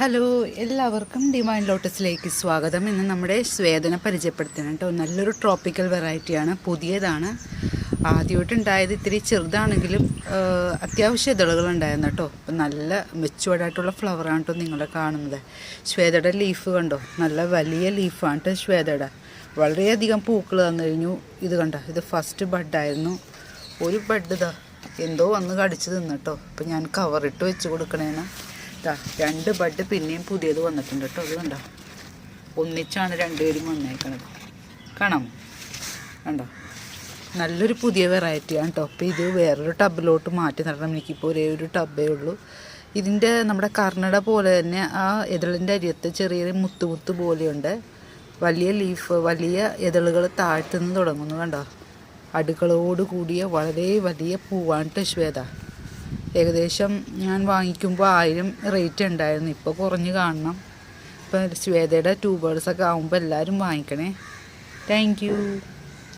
Hello എല്ലാവർക്കും divine ലോട്ടസിലേക്ക് സ്വാഗതം. ഇന്ന് നമ്മുടെ സ്വേദന പരിചയപ്പെടുത്തുന്നത് കേട്ടോ. നല്ലൊരു ട്രോപ്പിക്കൽ വെറൈറ്റിയാണ് പുതിയതാണ്. ആദ്യമായിട്ടുണ്ടായത് ഇത്തിരി ചെറുതാണെങ്കിലും അത്യാവശ്യ ഇതളുകളുണ്ടായിരുന്നു കേട്ടോ. അപ്പം നല്ല മെച്ചുവേർഡായിട്ടുള്ള ഫ്ലവറാണ് കേട്ടോ നിങ്ങളെ കാണുന്നത്. ശ്വേതയുടെ ലീഫ് കണ്ടോ? നല്ല വലിയ ലീഫാണ് കേട്ടോ ശ്വേതയുടെ. വളരെയധികം പൂക്കൾ തന്നു കഴിഞ്ഞു. ഇത് കണ്ടോ? ഇത് ഫസ്റ്റ് ബഡായിരുന്നു ഒരു ബഡ് ഇതാ എന്തോ വന്ന് കടിച്ചു തിന്നു കേട്ടോ. അപ്പം ഞാൻ കവറിട്ട് വെച്ച് കൊടുക്കണേന്ന് ഇതാ രണ്ട് ബഡ് പിന്നെയും പുതിയത് വന്നിട്ടുണ്ട് കേട്ടോ അത് കണ്ടോ? ഒന്നിച്ചാണ് രണ്ടുപേരും വന്നേക്കണത്. കാണാം കണ്ടോ? നല്ലൊരു പുതിയ വെറൈറ്റിയാണ് കേട്ടോ അപ്പോൾ ഇത് വേറൊരു ടബിലോട്ട് മാറ്റി നടണം. എനിക്കിപ്പോൾ ഒരേ ഒരു ടബേ ഉള്ളൂ. ഇതിന്റെ നമ്മുടെ കർണട പോലെ തന്നെ ആ എതിളിന്റെ അരിയത്ത് ചെറിയ മുത്ത് മുത്ത് പോലെയുണ്ട്. വലിയ ലീഫ് വലിയ എതിളുകൾ താഴ്ത്തുനിന്ന് തുടങ്ങുന്നു കണ്ടോ? അടുക്കളോട് കൂടിയ വളരെ വലിയ പൂവാണ് ശ്വേത ഏകദേശം ഞാൻ വാങ്ങിക്കുമ്പോൾ ആയിരം റേറ്റ് ഉണ്ടായിരുന്നു. ഇപ്പോൾ കുറഞ്ഞ് കാണണം. ഇപ്പം ശ്വേതയുടെ ട്യൂബേഴ്സൊക്കെ ആകുമ്പോൾ എല്ലാവരും വാങ്ങിക്കണേ. താങ്ക്